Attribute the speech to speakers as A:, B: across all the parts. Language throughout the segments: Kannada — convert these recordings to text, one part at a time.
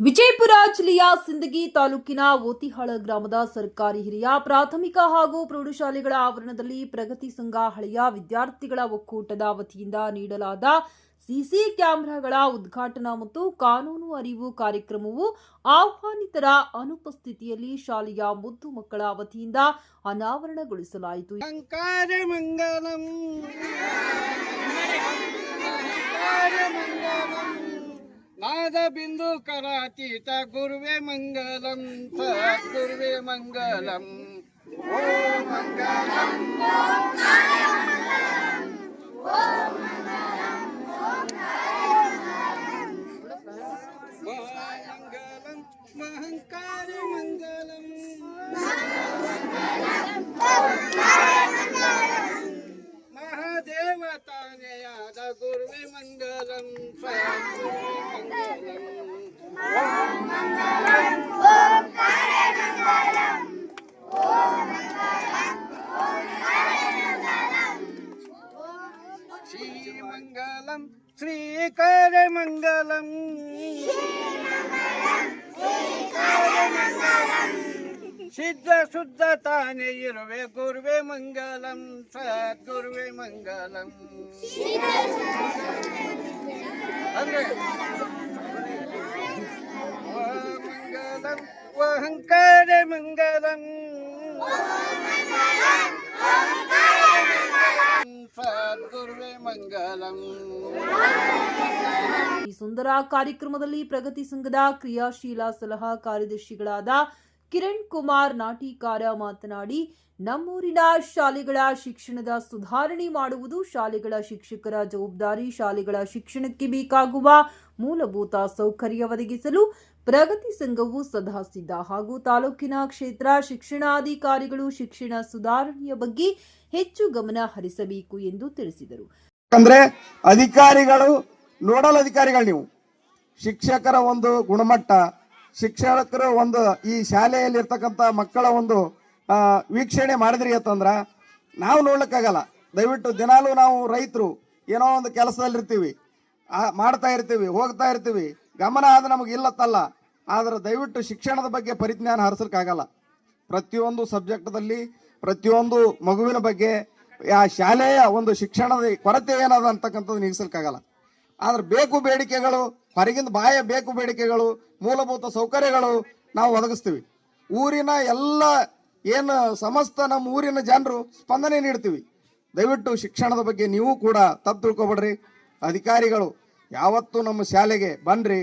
A: ವಿಜಯಪುರ ಜಿಲ್ಲೆಯ ಸಿಂದಗಿ ತಾಲೂಕಿನ ಓತಿಹಾಳ ಗ್ರಾಮದ ಸರ್ಕಾರಿ ಹಿರಿಯ, ಪ್ರಾಥಮಿಕ ಹಾಗೂ ಪ್ರೌಢಶಾಲೆಗಳ ಆವರಣದಲ್ಲಿ ಪ್ರಗತಿ ಸಂಘ ಹಳೆಯ ವಿದ್ಯಾರ್ಥಿಗಳ ಒಕ್ಕೂಟದ ವತಿಯಿಂದ ನೀಡಲಾದ ಸಿಸಿ ಕ್ಯಾಮೆರಾಗಳ ಉದ್ಘಾಟನಾ ಮತ್ತು ಕಾನೂನು ಅರಿವು ಕಾರ್ಯಕ್ರಮವು ಆಹ್ವಾನಿತರ ಅನುಪಸ್ಥಿತಿಯಲ್ಲಿ ಶಾಲೆಯ ಮುದ್ದು ಮಕ್ಕಳ ವತಿಯಿಂದ ಅನಾವರಣಗೊಳಿಸಲಾಯಿತು.
B: ನಾದ ಬಿಂದು ಕರಾತೀತ ಗುರುವೆ ಮಂಗಲಂ ಸ ಗುರುವೆ ಮಂಗಲಂ ಓ ಮಂಗಲಂ ಓ ಮಂಗಲಂ ಓ ಮಂಗಲಂ ಸಿದ್ಧ ಶುದ್ಧ ತಾನೇ ಇರುವೆ ಗುರುವೆ ಮಂಗಲಂ ಸದ್ಗುರುವೆ ಮಂಗಲಂ ಅಂದ್ರೆ ವ ಮಂಗಲಂ ವಹಂಕಾರ ಮಂಗಲಂ ಸದ್ಗುರುವೆ ಮಂಗಲಂ
A: ಈ ಸುಂದರ ಕಾರ್ಯಕ್ರಮದಲ್ಲಿ ಪ್ರಗತಿ ಸಂಘದ ಕ್ರಿಯಾಶೀಲ ಸಲಹಾ ಕಾರ್ಯದರ್ಶಿಗಳಾದ ಕಿರಣ್ ಕುಮಾರ್ ನಾಟಿಕಾರ ಮಾತನಾಡಿ, ನಮ್ಮೂರಿನ ಶಾಲೆಗಳ ಶಿಕ್ಷಣದ ಸುಧಾರಣೆ ಮಾಡುವುದು ಶಾಲೆಗಳ ಶಿಕ್ಷಕರ ಜವಾಬ್ದಾರಿ, ಶಾಲೆಗಳ ಶಿಕ್ಷಣಕ್ಕೆ ಬೇಕಾಗುವ ಮೂಲಭೂತ ಸೌಕರ್ಯ ಒದಗಿಸಲು ಪ್ರಗತಿ ಸಂಘವು ಸದಾ ಸಿದ್ಧ ಹಾಗೂ ತಾಲೂಕಿನ ಕ್ಷೇತ್ರ ಶಿಕ್ಷಣಾಧಿಕಾರಿಗಳು ಶಿಕ್ಷಣ ಸುಧಾರಣೆಯ ಬಗ್ಗೆ ಹೆಚ್ಚು ಗಮನ ಹರಿಸಬೇಕು ಎಂದು ತಿಳಿಸಿದರು.
C: ಅಧಿಕಾರಿಗಳು ನೋಡಲ್ ಅಧಿಕಾರಿಗಳು ನೀವು. ಶಿಕ್ಷಕರ ಒಂದು ಗುಣಮಟ್ಟ, ಶಿಕ್ಷಕರ ಒಂದು ಈ ಶಾಲೆಯಲ್ಲಿ ಇರ್ತಕ್ಕಂಥ ಮಕ್ಕಳ ಒಂದು ವೀಕ್ಷಣೆ ಮಾಡಿದ್ರಿ ಅಂತಂದ್ರೆ ನಾವು ನೋಡ್ಲಿಕ್ಕಾಗಲ್ಲ. ದಯವಿಟ್ಟು ದಿನಾಲೂ ನಾವು ರೈತರು ಏನೋ ಒಂದು ಕೆಲಸದಲ್ಲಿರ್ತೀವಿ ಮಾಡ್ತಾ ಇರ್ತೀವಿ, ಹೋಗ್ತಾ ಇರ್ತೀವಿ. ಗಮನ ಆದ್ರೆ ನಮಗೆ ಇಲ್ಲತ್ತಲ್ಲ. ಆದ್ರೆ ದಯವಿಟ್ಟು ಶಿಕ್ಷಣದ ಬಗ್ಗೆ ಪರಿಜ್ಞಾನ ಹರಿಸಲಿಕ್ಕಾಗಲ್ಲ ಪ್ರತಿಯೊಂದು ಸಬ್ಜೆಕ್ಟ್ದಲ್ಲಿ, ಪ್ರತಿಯೊಂದು ಮಗುವಿನ ಬಗ್ಗೆ, ಆ ಶಾಲೆಯ ಒಂದು ಶಿಕ್ಷಣದ ಕೊರತೆ ಏನದ ಅಂತಕ್ಕಂಥದ್ದು ನೀಗಿಸಲಿಕ್ಕಾಗಲ್ಲ ಆದ್ರೆ ಬೇಕು ಬೇಡಿಕೆಗಳು, ಹೊರಗಿಂದ ಬಾಯ ಬೇಕು ಬೇಡಿಕೆಗಳು, ಮೂಲಭೂತ ಸೌಕರ್ಯಗಳು ನಾವು ಒದಗಿಸ್ತೀವಿ. ಊರಿನ ಎಲ್ಲ ಏನು ಸಮಸ್ತ ನಮ್ಮ ಊರಿನ ಜನರು ಸ್ಪಂದನೆ ನೀಡ್ತೀವಿ. ದಯವಿಟ್ಟು ಶಿಕ್ಷಣದ ಬಗ್ಗೆ ನೀವು ಕೂಡ ತಪ್ಪು ತಿಳ್ಕೊಬೇಡ್ರಿ. ಅಧಿಕಾರಿಗಳು, ಯಾವತ್ತೂ ನಮ್ಮ ಶಾಲೆಗೆ ಬನ್ನಿರಿ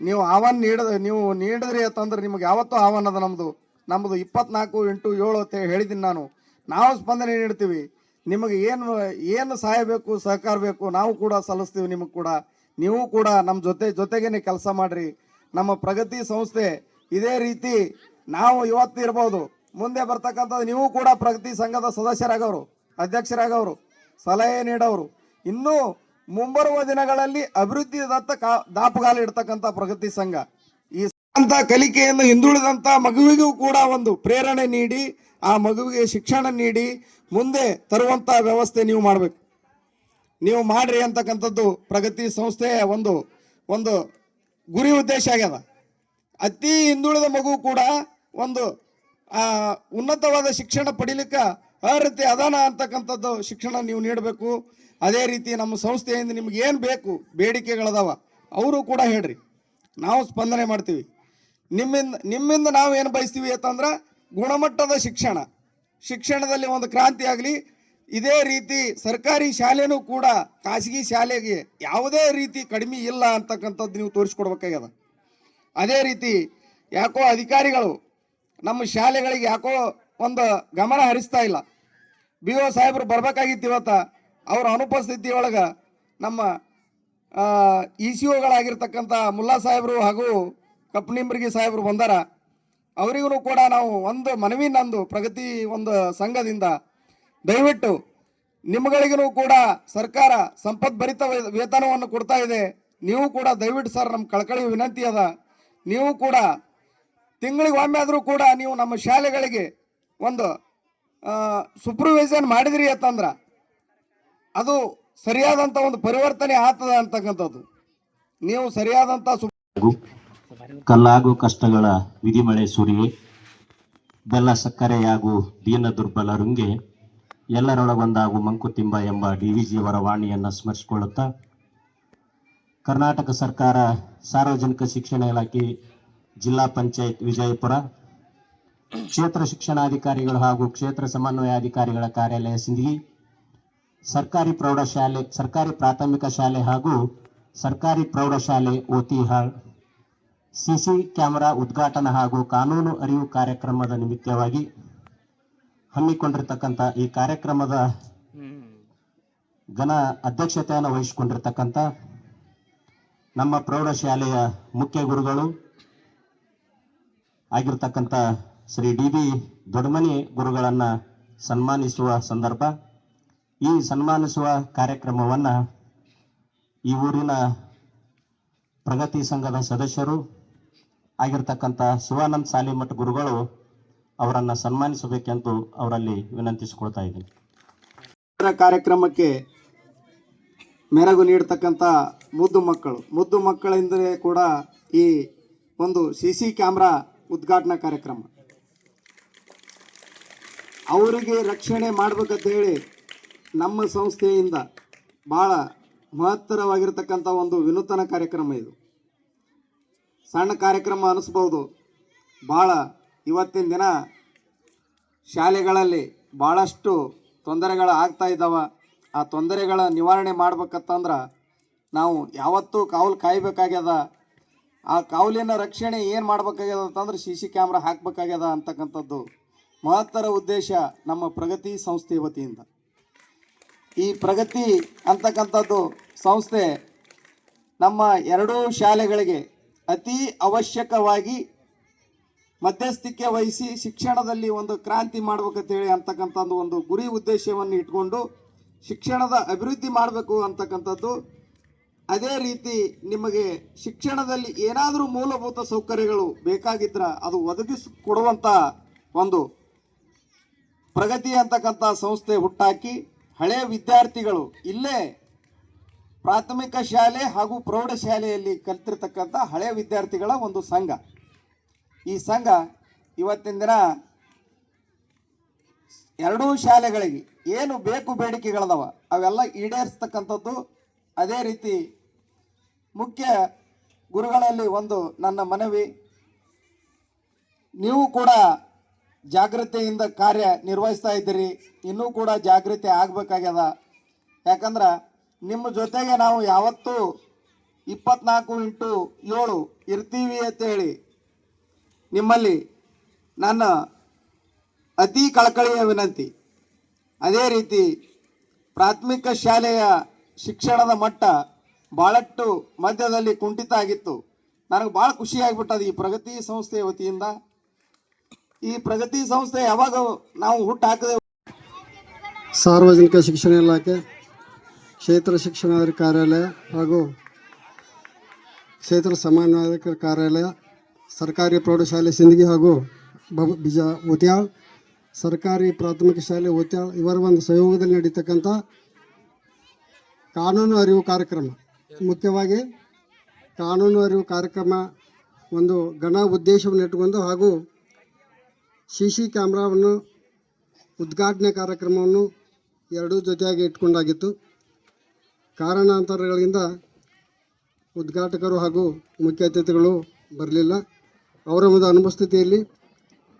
C: ನೀವು ಆಹ್ವಾನ ನೀಡದ, ನೀವು ನೀಡಿದ್ರಿ ಅಂತಂದ್ರೆ ನಿಮ್ಗೆ ಯಾವತ್ತೂ ಆಹ್ವಾನ ಅದ ನಮ್ಮದು ನಮ್ಮದು ಇಪ್ಪತ್ನಾಲ್ಕು ಇಂಟು ಏಳು ಅಂತ ಹೇಳಿದ್ದೀನಿ ನಾನು. ನಾವು ಸ್ಪಂದನೆ ನೀಡ್ತೀವಿ. ನಿಮಗೆ ಏನು ಏನು ಸಹಾಯ ಬೇಕು, ಸಹಕಾರ ಬೇಕು, ನಾವು ಕೂಡ ಸಲ್ಲಿಸ್ತೀವಿ ನಿಮಗೆ ಕೂಡ. ನೀವು ಕೂಡ ನಮ್ಮ ಜೊತೆ, ಜೊತೆಗೇನೆ ಕೆಲಸ ಮಾಡ್ರಿ. ನಮ್ಮ ಪ್ರಗತಿ ಸಂಸ್ಥೆ ಇದೇ ರೀತಿ ನಾವು ಇವತ್ತು ಇರ್ಬೋದು. ಮುಂದೆ ಬರ್ತಕ್ಕಂಥದ್ದು ನೀವು ಕೂಡ ಪ್ರಗತಿ ಸಂಘದ ಸದಸ್ಯರಾಗವರು, ಅಧ್ಯಕ್ಷರಾಗವರು, ಸಲಹೆ ನೀಡೋರು ಇನ್ನೂ ಮುಂಬರುವ ದಿನಗಳಲ್ಲಿ ಅಭಿವೃದ್ಧಿ ದತ್ತ ಕಾ, ದಾಪುಗಾಲು ಇಡ್ತಕ್ಕಂಥ ಪ್ರಗತಿ ಸಂಘ. ಈ ಕಲಿಕೆಯನ್ನು ಹಿಂದುಳಿದಂತ ಮಗುವಿಗೂ ಕೂಡ ಒಂದು ಪ್ರೇರಣೆ ನೀಡಿ ಆ ಮಗುವಿಗೆ ಶಿಕ್ಷಣ ನೀಡಿ ಮುಂದೆ ತರುವಂತ ವ್ಯವಸ್ಥೆ ನೀವು ಮಾಡಬೇಕು. ನೀವು ಮಾಡ್ರಿ ಅಂತಕ್ಕಂಥದ್ದು ಪ್ರಗತಿ ಸಂಸ್ಥೆಯ ಒಂದು ಒಂದು ಗುರಿ ಉದ್ದೇಶ ಆಗ್ಯದ. ಅತಿ ಹಿಂದುಳಿದ ಮಗು ಕೂಡ ಒಂದು ಉನ್ನತವಾದ ಶಿಕ್ಷಣ ಪಡಿಲಿಕ್ಕೆ ಅರ್ಹತೆ ಅದಾನ ಅಂತಕ್ಕಂಥದ್ದು ಶಿಕ್ಷಣ ನೀವು ನೀಡಬೇಕು. ಅದೇ ರೀತಿ ನಮ್ಮ ಸಂಸ್ಥೆಯಿಂದ ನಿಮ್ಗೆ ಏನು ಬೇಕು, ಬೇಡಿಕೆಗಳದಾವ, ಅವರು ಕೂಡ ಹೇಳ್ರಿ. ನಾವು ಸ್ಪಂದನೆ ಮಾಡ್ತೀವಿ. ನಿಮ್ಮಿಂದ ನಿಮ್ಮಿಂದ ನಾವು ಏನು ಬಯಸ್ತೀವಿ ಅಂತಂದ್ರೆ ಗುಣಮಟ್ಟದ ಶಿಕ್ಷಣ. ಶಿಕ್ಷಣದಲ್ಲಿ ಒಂದು ಕ್ರಾಂತಿ ಆಗಲಿ, ಇದೇ ರೀತಿ ಸರ್ಕಾರಿ ಶಾಲೆನೂ ಕೂಡ ಖಾಸಗಿ ಶಾಲೆಗೆ ಯಾವುದೇ ರೀತಿ ಕಡಿಮೆ ಇಲ್ಲ ಅಂತಕ್ಕಂಥದ್ದು ನೀವು ತೋರಿಸ್ಕೊಡ್ಬೇಕಾಗ್ಯದ. ಅದೇ ರೀತಿ ಯಾಕೋ ಅಧಿಕಾರಿಗಳು ನಮ್ಮ ಶಾಲೆಗಳಿಗೆ ಯಾಕೋ ಒಂದು ಗಮನ ಹರಿಸ್ತಾ ಇಲ್ಲ. ಬಿ ಒ ಸಾಹೇಬರು ಬರ್ಬೇಕಾಗಿತ್ತು ಇವತ್ತ ಅವರ ಅನುಪಸ್ಥಿತಿ ಒಳಗೆ ನಮ್ಮ ಇ ಸಿ ಒಗಳಾಗಿರ್ತಕ್ಕಂಥ ಮುಲ್ಲಾ ಸಾಹೇಬರು ಹಾಗೂ ಕಪ್ಪನಿಂಬರ್ಗಿ ಸಾಹೇಬರು ಬಂದಾರ. ಅವರಿಗೂ ಕೂಡ ನಾವು ಒಂದು ಮನವಿ ನಂದು ಪ್ರಗತಿ ಒಂದು ಸಂಘದಿಂದ ದಯವಿಟ್ಟು ನಿಮ್ಗಳಿಗೂ ಕೂಡ ಸರ್ಕಾರ ಸಂಪದ್ಭರಿತ ಭರಿತ ವೇತನವನ್ನು ಕೊಡ್ತಾ ಇದೆ. ನೀವು ಕೂಡ ದಯವಿಟ್ಟು ಸರ್ ನಮ್ಮ ಕಳಕಳಿ ವಿನಂತಿ ಅದ. ನೀವು ಕೂಡ ತಿಂಗಳಿಗೆ ಒಮ್ಮೆ ಆದರೂ ಕೂಡ ನೀವು ನಮ್ಮ ಶಾಲೆಗಳಿಗೆ ಒಂದು ಸೂಪರ್ವೈಸನ್ ಮಾಡಿದ್ರಿ ಅಂತಂದ್ರ ಅದು ಸರಿಯಾದಂಥ ಒಂದು ಪರಿವರ್ತನೆ ಆಗ್ತದ ಅಂತಕ್ಕಂಥದ್ದು. ನೀವು ಸರಿಯಾದಂಥ ಸು
D: ಕಲ್ಲಾಗು ಕಷ್ಟಗಳ ವಿಧಿಮಳೆ ಸುರಿ, ಬೆಲ್ಲ ಸಕ್ಕರೆಯಾಗು ದೀನ ದುರ್ಬಲರುಂಗೆ ಎಲ್ಲರೊಳಗೊಂದಾಗು ಮಂಕುತಿಂಬ ಎಂಬ ಡಿ ವಿ ಜಿಯವರ ವಾಣಿಯನ್ನು ಸ್ಮರಿಸಿಕೊಳ್ಳುತ್ತಾ, ಕರ್ನಾಟಕ ಸರ್ಕಾರ ಸಾರ್ವಜನಿಕ ಶಿಕ್ಷಣ ಇಲಾಖೆ, ಜಿಲ್ಲಾ ಪಂಚಾಯತ್ ವಿಜಯಪುರ, ಕ್ಷೇತ್ರ ಶಿಕ್ಷಣಾಧಿಕಾರಿಗಳು ಹಾಗೂ ಕ್ಷೇತ್ರ ಸಮನ್ವಯಾಧಿಕಾರಿಗಳ ಕಾರ್ಯಾಲಯ ಸಿಂಧಿ ಸರ್ಕಾರಿ ಪ್ರೌಢಶಾಲೆ, ಸರ್ಕಾರಿ ಪ್ರಾಥಮಿಕ ಶಾಲೆ ಹಾಗೂ ಸರ್ಕಾರಿ ಪ್ರೌಢಶಾಲೆ, ಓತಿಹಾಳ್ ಸಿಸಿ ಕ್ಯಾಮೆರಾ ಉದ್ಘಾಟನಾ ಹಾಗೂ ಕಾನೂನು ಅರಿವು ಕಾರ್ಯಕ್ರಮದ ನಿಮಿತ್ತವಾಗಿ ಹಮ್ಮಿಕೊಂಡಿರ್ತಕ್ಕಂಥ ಈ ಕಾರ್ಯಕ್ರಮದ ಘನ ಅಧ್ಯಕ್ಷತೆಯನ್ನು ವಹಿಸಿಕೊಂಡಿರ್ತಕ್ಕಂಥ ನಮ್ಮ ಪ್ರೌಢಶಾಲೆಯ ಮುಖ್ಯ ಗುರುಗಳು ಆಗಿರ್ತಕ್ಕಂಥ ಶ್ರೀ ಡಿ ಬಿ ದೊಡ್ಡಮನಿ ಗುರುಗಳನ್ನು ಸನ್ಮಾನಿಸುವ ಸಂದರ್ಭ. ಈ ಸನ್ಮಾನಿಸುವ ಕಾರ್ಯಕ್ರಮವನ್ನು ಈ ಊರಿನ ಪ್ರಗತಿ ಸಂಘದ ಸದಸ್ಯರು ಆಗಿರ್ತಕ್ಕಂಥ ಶಿವಾನಂದ್ ಸಾಲಿಮಠ್ ಗುರುಗಳು ಅವರನ್ನು ಸನ್ಮಾನಿಸಬೇಕೆಂದು ಅವರಲ್ಲಿ ವಿನಂತಿಸಿಕೊಳ್ತಾ ಇದ್ದೀನಿ.
C: ಕಾರ್ಯಕ್ರಮಕ್ಕೆ ಮೆರಗು ನೀಡತಕ್ಕಂತ ಮುದ್ದು ಮಕ್ಕಳು. ಮುದ್ದು ಮಕ್ಕಳೆಂದರೆ ಕೂಡ ಈ ಒಂದು ಸಿ ಸಿ ಕ್ಯಾಮ್ರಾ ಉದ್ಘಾಟನಾ ಕಾರ್ಯಕ್ರಮ. ಅವರಿಗೆ ರಕ್ಷಣೆ ಮಾಡ್ಬೇಕಂತ ಹೇಳಿ ನಮ್ಮ ಸಂಸ್ಥೆಯಿಂದ ಭಾಳ ಮಹತ್ತರವಾಗಿರ್ತಕ್ಕಂಥ ಒಂದು ವಿನೂತನ ಕಾರ್ಯಕ್ರಮ ಇದು. ಸಣ್ಣ ಕಾರ್ಯಕ್ರಮ ಅನಿಸ್ಬೋದು. ಭಾಳ ಇವತ್ತಿನ ದಿನ ಶಾಲೆಗಳಲ್ಲಿ ಭಾಳಷ್ಟು ತೊಂದರೆಗಳು ಆಗ್ತಾ ಇದ್ದಾವೆ. ಆ ತೊಂದರೆಗಳ ನಿವಾರಣೆ ಮಾಡ್ಬೇಕಂತಂದ್ರೆ ನಾವು ಯಾವತ್ತೂ ಕಾವಲು ಕಾಯಬೇಕಾಗ್ಯದ. ಆ ಕಾವಲಿನ ರಕ್ಷಣೆ ಏನು ಮಾಡ್ಬೇಕಾಗ್ಯದ ಅಂತಂದ್ರೆ ಸಿ ಸಿ ಕ್ಯಾಮ್ರಾ ಹಾಕ್ಬೇಕಾಗ್ಯದ ಅಂತಕ್ಕಂಥದ್ದು ಮಹತ್ತರ ಉದ್ದೇಶ ನಮ್ಮ ಪ್ರಗತಿ ಸಂಸ್ಥೆ ವತಿಯಿಂದ. ಈ ಪ್ರಗತಿ ಅಂತಕ್ಕಂಥದ್ದು ಸಂಸ್ಥೆ ನಮ್ಮ ಎರಡೂ ಶಾಲೆಗಳಿಗೆ ಅತಿ ಅವಶ್ಯಕವಾಗಿ ಮಧ್ಯಸ್ಥಿಕೆ ವಹಿಸಿ ಶಿಕ್ಷಣದಲ್ಲಿ ಒಂದು ಕ್ರಾಂತಿ ಮಾಡ್ಬೇಕಂತೇಳಿ ಅಂತಕ್ಕಂಥದ್ದು ಒಂದು ಗುರಿ ಉದ್ದೇಶವನ್ನು ಇಟ್ಕೊಂಡು ಶಿಕ್ಷಣದ ಅಭಿವೃದ್ಧಿ ಮಾಡಬೇಕು ಅಂತಕ್ಕಂಥದ್ದು. ಅದೇ ರೀತಿ ನಿಮಗೆ ಶಿಕ್ಷಣದಲ್ಲಿ ಏನಾದರೂ ಮೂಲಭೂತ ಸೌಕರ್ಯಗಳು ಬೇಕಾಗಿದ್ರೆ ಅದು ಒದಗಿಸಿ ಕೊಡುವಂಥ ಒಂದು ಪ್ರಗತಿ ಅಂತಕ್ಕಂಥ ಸಂಸ್ಥೆ ಹುಟ್ಟಾಕಿ ಹಳೆಯ ವಿದ್ಯಾರ್ಥಿಗಳು ಇಲ್ಲೇ ಪ್ರಾಥಮಿಕ ಶಾಲೆ ಹಾಗೂ ಪ್ರೌಢಶಾಲೆಯಲ್ಲಿ ಕಲಿತಿರ್ತಕ್ಕಂಥ ಹಳೆಯ ವಿದ್ಯಾರ್ಥಿಗಳ ಒಂದು ಸಂಘ. ಈ ಸಂಘ ಇವತ್ತಿನ ದಿನ ಎರಡೂ ಶಾಲೆಗಳಿಗೆ ಏನು ಬೇಕು ಬೇಡಿಕೆಗಳದವ, ಅವೆಲ್ಲ ಈಡೇರಿಸ್ತಕ್ಕಂಥದ್ದು ಅದೇ ರೀತಿ ಮುಖ್ಯ ಗುರುಗಳಲ್ಲಿ ಒಂದು ನನ್ನ ಮನವಿ. ನೀವು ಕೂಡ ಜಾಗೃತಿಯಿಂದ ಕಾರ್ಯ ನಿರ್ವಹಿಸ್ತಾ ಇದ್ದೀರಿ, ಇನ್ನೂ ಕೂಡ ಜಾಗೃತಿ ಆಗಬೇಕಾಗ್ಯದ. ಯಾಕಂದ್ರೆ ನಿಮ್ಮ ಜೊತೆಗೆ ನಾವು ಯಾವತ್ತೂ ಇಪ್ಪತ್ನಾಲ್ಕು ಇಂಟು ಏಳು ಇರ್ತೀವಿ ಅಂತೇಳಿ ನಿಮ್ಮಲ್ಲಿ ನನ್ನ ಅತಿ ಕಳಕಳಿಯ ವಿನಂತಿ. ಅದೇ ರೀತಿ ಪ್ರಾಥಮಿಕ ಶಾಲೆಯ ಶಿಕ್ಷಣದ ಮಟ್ಟ ಭಾಳಷ್ಟು ಮಧ್ಯದಲ್ಲಿ ಕುಂಠಿತ ಆಗಿತ್ತು. ನನಗೆ ಭಾಳ ಖುಷಿ ಈ ಪ್ರಗತಿ ಸಂಸ್ಥೆಯ ವತಿಯಿಂದ. ಈ ಪ್ರಗತಿ ಸಂಸ್ಥೆ ಯಾವಾಗ ನಾವು ಹುಟ್ಟು ಹಾಕಿದೆ
E: ಸಾರ್ವಜನಿಕ ಶಿಕ್ಷಣ ಇಲಾಖೆ ಕ್ಷೇತ್ರ ಶಿಕ್ಷಣಾಧಿಕಾರಿ ಕಾರ್ಯಾಲಯ ಹಾಗೂ ಕ್ಷೇತ್ರ ಸಮನ್ವಯಾಧಿಕಾರಿ ಕಾರ್ಯಾಲಯ, ಸರ್ಕಾರಿ ಪ್ರೌಢಶಾಲೆ ಸಿಂದಗಿ ಹಾಗೂ ಬಿಜ ಉತ್ಯಾಳ್ ಸರ್ಕಾರಿ ಪ್ರಾಥಮಿಕ ಶಾಲೆ ಉತ್ಯಾಳ್ ಇವರ ಒಂದು ಸಹಯೋಗದಲ್ಲಿ ನಡೀತಕ್ಕಂಥ ಕಾನೂನು ಅರಿವು ಕಾರ್ಯಕ್ರಮ. ಮುಖ್ಯವಾಗಿ ಕಾನೂನು ಅರಿವು ಕಾರ್ಯಕ್ರಮ ಒಂದು ಘನ ಉದ್ದೇಶವನ್ನು ಇಟ್ಟುಕೊಂಡು ಹಾಗೂ ಸಿ ಸಿ ಕ್ಯಾಮ್ರಾವನ್ನು ಉದ್ಘಾಟನೆ ಕಾರ್ಯಕ್ರಮವನ್ನು ಎರಡೂ ಜೊತೆಯಾಗಿ ಇಟ್ಕೊಂಡಾಗಿತ್ತು ಕಾರಣಾಂತರಗಳಿಂದ ಉದ್ಘಾಟಕರು ಹಾಗೂ ಮುಖ್ಯ ಅತಿಥಿಗಳು ಬರಲಿಲ್ಲ. ಅವರ ಒಂದು ಅನುಪಸ್ಥಿತಿಯಲ್ಲಿ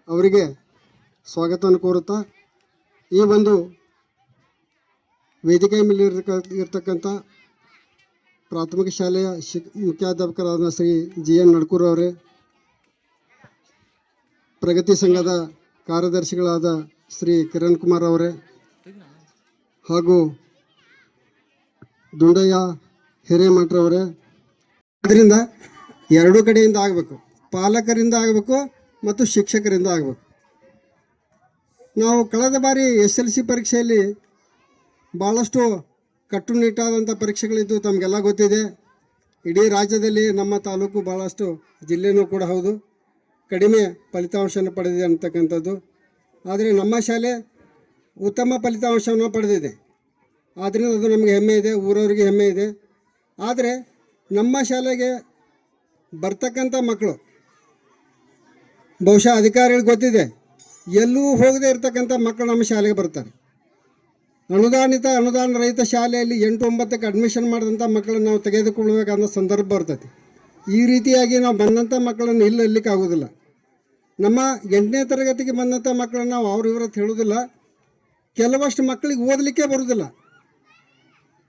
E: ಅವರಿಗೆ ಸ್ವಾಗತವನ್ನು ಕೋರುತ್ತಾ, ಈ ಒಂದು ವೇದಿಕೆ ಮೇಲೆ ಇರತಕ್ಕಂಥ ಪ್ರಾಥಮಿಕ ಶಾಲೆಯ ಶಿಕ್, ಮುಖ್ಯಾಧ್ಯಾಪಕರಾದ ಶ್ರೀ ಜಿ ಎನ್ ನಡ್ಕೂರ್ ಅವರೇ, ಪ್ರಗತಿ ಸಂಘದ ಕಾರ್ಯದರ್ಶಿಗಳಾದ ಶ್ರೀ ಕಿರಣ್ ಕುಮಾರ್ ಅವರೇ ಹಾಗೂ ದುಂಡಯ್ಯ ಹಿರೇಮಠರವರೇ ಅದರಿಂದ ಎರಡೂ ಕಡೆಯಿಂದ ಆಗಬೇಕು. ಪಾಲಕರಿಂದ ಆಗಬೇಕು ಮತ್ತು ಶಿಕ್ಷಕರಿಂದ ಆಗಬೇಕು. ನಾವು ಕಳೆದ ಬಾರಿ ಎಸ್ ಎಲ್ ಸಿ ಪರೀಕ್ಷೆಯಲ್ಲಿ ಭಾಳಷ್ಟು ಕಟ್ಟುನಿಟ್ಟಾದಂಥ ಪರೀಕ್ಷೆಗಳಿದ್ದು ತಮಗೆಲ್ಲ ಗೊತ್ತಿದೆ. ಇಡೀ ರಾಜ್ಯದಲ್ಲಿ ನಮ್ಮ ತಾಲೂಕು ಭಾಳಷ್ಟು ಜಿಲ್ಲೆನೂ ಕೂಡ ಹೌದು. ಕಡಿಮೆ ಫಲಿತಾಂಶವನ್ನು ಪಡೆದಿದೆ ಅಂತಕ್ಕಂಥದ್ದು ಆದರೆ ನಮ್ಮ ಶಾಲೆ ಉತ್ತಮ ಫಲಿತಾಂಶವನ್ನು ಪಡೆದಿದೆ. ಆದ್ದರಿಂದ ಅದು ನಮಗೆ ಹೆಮ್ಮೆ ಇದೆ, ಊರವರಿಗೆ ಹೆಮ್ಮೆ ಇದೆ. ಆದರೆ ನಮ್ಮ ಶಾಲೆಗೆ ಬರ್ತಕ್ಕಂಥ ಮಕ್ಕಳು ಬಹುಶಃ ಅಧಿಕಾರಿಗಳು ಗೊತ್ತಿದೆ, ಎಲ್ಲೂ ಹೋಗದೆ ಇರತಕ್ಕಂಥ ಮಕ್ಕಳು ನಮ್ಮ ಶಾಲೆಗೆ ಬರ್ತಾರೆ. ಅನುದಾನಿತ ಅನುದಾನ ರಹಿತ ಶಾಲೆಯಲ್ಲಿ ಎಂಟು ಒಂಬತ್ತಕ್ಕೆ ಅಡ್ಮಿಷನ್ ಮಾಡಿದಂಥ ಮಕ್ಕಳನ್ನು ನಾವು ತೆಗೆದುಕೊಳ್ಳಬೇಕನ್ನೋ ಸಂದರ್ಭ ಬರ್ತೈತಿ ಈ ರೀತಿಯಾಗಿ ನಾವು ಬಂದಂಥ ಮಕ್ಕಳನ್ನು ಇಲ್ಲಿ ಇರ್ಲಿಕ್ಕೆ ಆಗೋದಿಲ್ಲ ನಮ್ಮ ಎಂಟನೇ ತರಗತಿಗೆ ಬಂದಂಥ ಮಕ್ಕಳನ್ನು ನಾವು ಅವ್ರ ಇವ್ರ ಹೇಳೋದಿಲ್ಲ ಕೆಲವಷ್ಟು ಮಕ್ಕಳಿಗೆ ಓದಲಿಕ್ಕೆ ಬರೋದಿಲ್ಲ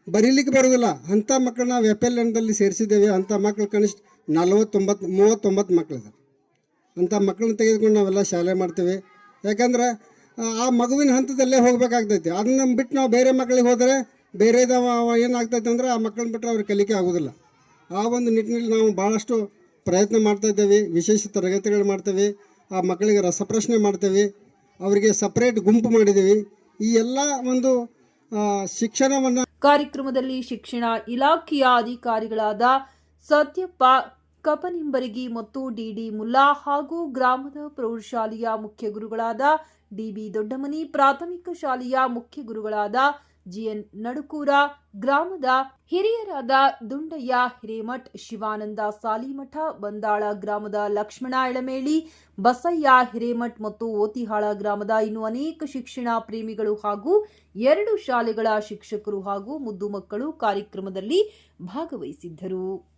E: ಬರೀಲಿಕ್ಕೆ ಬರೋದಿಲ್ಲ ಅಂಥ ಮಕ್ಕಳನ್ನ ಎನ್ದಲ್ಲಿ ಸೇರಿಸಿದ್ದೇವೆ. ಅಂಥ ಮಕ್ಕಳು ಕನಿಷ್ಠ ನಲವತ್ತೊಂಬತ್ತು ಮೂವತ್ತೊಂಬತ್ತು ಮಕ್ಕಳಿದ್ದಾರೆ ಅಂಥ ಮಕ್ಕಳನ್ನ ತೆಗೆದುಕೊಂಡು ನಾವೆಲ್ಲ ಶಾಲೆ ಮಾಡ್ತೇವೆ. ಯಾಕಂದ್ರೆ ಆ, ಆ ಮಗುವಿನ ಹಂತದಲ್ಲೇ ಹೋಗ್ಬೇಕಾಗ್ತೈತಿ. ಅದನ್ನ ಬಿಟ್ಟು ನಾವು ಬೇರೆ ಮಕ್ಕಳಿಗೆ ಹೋದರೆ ಬೇರೆದ ಏನಾಗ್ತೈತೆ ಅಂದ್ರೆ ಆ ಮಕ್ಕಳನ್ನ ಬಿಟ್ಟರೆ ಅವ್ರಿಗೆ ಕಲಿಕೆ ಆಗೋದಿಲ್ಲ. ಆ ಒಂದು ನಿಟ್ಟಿನಲ್ಲಿ ನಾವು ಭಾಳಷ್ಟು ಪ್ರಯತ್ನ ಮಾಡ್ತಾ ಇದ್ದೇವೆ. ವಿಶೇಷ ತರಗತಿಗಳು ಮಾಡ್ತೇವೆ. ಆ ಮಕ್ಕಳಿಗೆ ರಸಪ್ರಶ್ನೆ ಮಾಡ್ತೇವೆ. ಅವರಿಗೆ ಸಪ್ರೇಟ್ ಗುಂಪು ಮಾಡಿದ್ದೀವಿ. ಈ ಎಲ್ಲ ಒಂದು ಶಿಕ್ಷಣವನ್ನು
A: ಕಾರ್ಯಕ್ರಮದಲ್ಲಿ ಶಿಕ್ಷಣ ಇಲಾಖೆಯ ಅಧಿಕಾರಿಗಳಾದ ಸತ್ಯಪ್ಪ ಕಪನಿಂಬರಗಿ ಮತ್ತು ಡಿಡಿ ಮುಲ್ಲಾ ಹಾಗೂ ಗ್ರಾಮದ ಪ್ರೌಢಶಾಲೆಯ ಮುಖ್ಯ ಗುರುಗಳಾದ ಡಿಬಿ ದೊಡ್ಡಮನಿ, ಪ್ರಾಥಮಿಕ ಶಾಲೆಯ ಮುಖ್ಯ ಗುರುಗಳಾದ ಜಿಎನ್ ನಡುಕೂರ ಗ್ರಾಮದ ಹಿರಿಯರಾದ ದುಂಡಯ್ಯ, ಹಿರೇಮಠ್, ಶಿವಾನಂದ, ಸಾಲಿಮಠ, ಬಂದಾಳ ಗ್ರಾಮದ ಲಕ್ಷ್ಮಣ ಎಳಮೇಳಿ, ಬಸಯ್ಯ, ಹಿರೇಮಠ್ ಮತ್ತು ಓತಿಹಾಳ ಗ್ರಾಮದ ಇನ್ನು ಅನೇಕ ಶಿಕ್ಷಣ ಪ್ರೇಮಿಗಳು ಹಾಗೂ ಎರಡು ಶಾಲೆಗಳ ಶಿಕ್ಷಕರು ಹಾಗೂ ಮುದ್ದು ಮಕ್ಕಳು ಕಾರ್ಯಕ್ರಮದಲ್ಲಿ ಭಾಗವಹಿಸಿದ್ದರು.